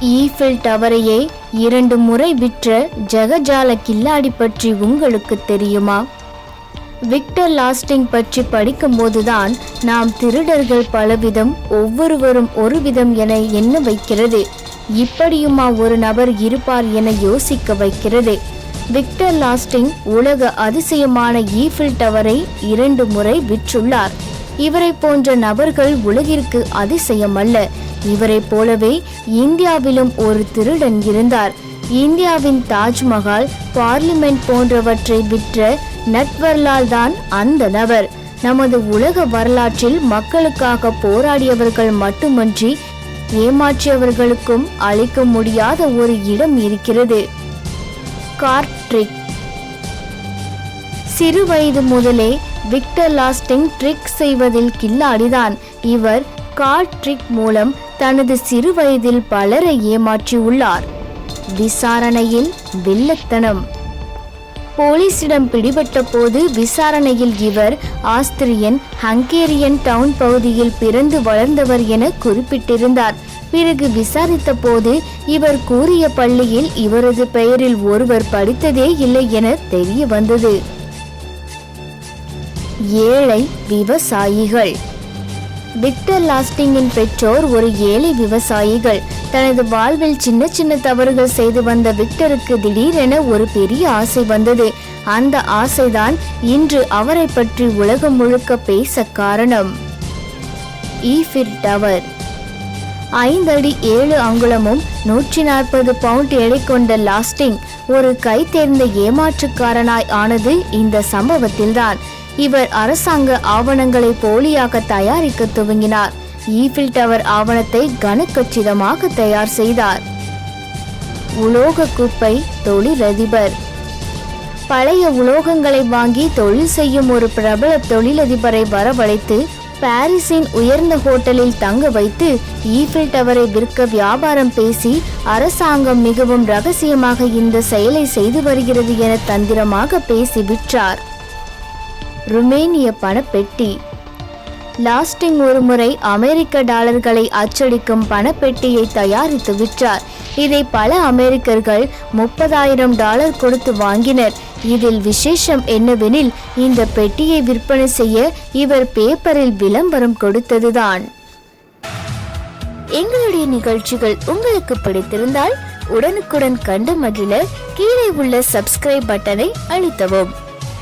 Eiffel டவரையே இரண்டு முறை விற்ற ஜெகஜால கில்லாடி பற்றி உங்களுக்கு தெரியுமா? விக்டர் லாஸ்டிங் பற்றி படிக்கும்போதுதான் நாம் திருடர்கள் பலவிதம் ஒவ்வொருவரும் ஒரு விதம் என எண்ண வைக்கிறது. இப்படியுமா ஒரு நபர் இருப்பார் என யோசிக்க வைக்கிறது. விக்டர் லாஸ்டிங் உலக அதிசயமான ஈஃபில் டவரை இரண்டு முறை விற்றுள்ளார். இவரை போன்ற நபர்கள் உலகிற்கு அதிசயம் அல்ல இவரை போலவே இந்தியாவிலும் ஒரு திருடன் இருந்தார். இந்தியாவின் தாஜ்மஹால் பார்லிமெண்ட் போன்றவற்றை விற்ற நட்வர்லால் தான் அந்த நபர். நமது உலக வரலாற்றில் மக்களுக்காக போராடியவர்கள் மட்டுமன்றி ஏமாற்றியவர்களுக்கும் அளிக்க முடியாத ஒரு இடம் இருக்கிறது. கார்ட்ரிக். சிறு வயது முதலே விக்டர் லாஸ்டிங் ட்ரிக் செய்வதில் கில்லாடிதான். இவர் கார்ட் ட்ரிக் மூலம் தனது சிறு வயதில் பலரை ஏமாற்றியுள்ளார். விசாரணையில் வில்லத்தனம். போலீசிடம் பிடிபட்ட போது விசாரணையில் இவர் ஆஸ்திரியன் ஹங்கேரியன் டவுன் பகுதியில் பிறந்து வளர்ந்தவர் என குறிப்பிட்டிருந்தார். பிறகு விசாரித்த போது இவர் கூறிய பள்ளியில் இவரது பெயரில் ஒருவர் படித்ததே இல்லை என தெரிய வந்தது ஏழை விவசாயிகள். விக்டர் லாஸ்டிங்கின் பெற்றோர் ஒரு ஏழை விவசாயிகள். தனது வாழ்வில் சின்ன சின்ன தவறுகள் செய்து வந்த விக்டருக்கு திடீரென ஒரு பெரிய ஆசை வந்தது. அந்த ஆசைதான் இன்று அவரை பற்றி உலகம் முழுக்க பேச காரணம். Eiffel tower. ஐந்தடி ஏழு அங்குலமும் நூற்றி நாற்பது பவுண்ட் எடை கொண்ட லாஸ்டிங் ஒரு கை தேர்ந்த ஏமாற்றுக்காரனாய் ஆனது இந்த சம்பவத்தில்தான். இவர் அரசாங்க ஆவணங்களை போலியாக தயாரிக்க துவங்கினார். ஈஃபில் டவர் ஆவணத்தை கனக்கச்சிதமாக தயார் செய்தார். உலோக குப்பை தொழிலதிபர் பழைய உலோகங்களை வாங்கி தொழில் செய்யும் ஒரு பிரபல தொழிலதிபரை வரவழைத்து பாரிஸின் உயர்ந்த ஹோட்டலில் தங்க வைத்து ஈஃபில் டவரை விற்க வியாபாரம் பேசி அரசாங்கம் மிகவும் ரகசியமாக இந்த செயலை செய்து வருகிறது என தந்திரமாக பேசி விற்றார். ருமேனிய பணப்பெட்டி. லாஸ்டிங் ஒருமுறை அமெரிக்க டாலர்களை அச்சடிக்கும் பணப்பெட்டியை தயாரித்து விற்றார். இதை பல அமெரிக்கர்கள் முப்பதாயிரம் டாலர் கொடுத்து வாங்கினர். இதில் விசேஷம் என்னவெனில் இந்த பெட்டியை விற்பனை செய்ய இவர் பேப்பரில் விளம்பரம் கொடுத்ததுதான். எங்களுடைய நிகழ்ச்சிகள் உங்களுக்கு பிடித்திருந்தால் உடனுக்குடன் கண்டு மகிழ கீழே உள்ள சப்ஸ்கிரைப் பட்டனை அழுத்தவும்.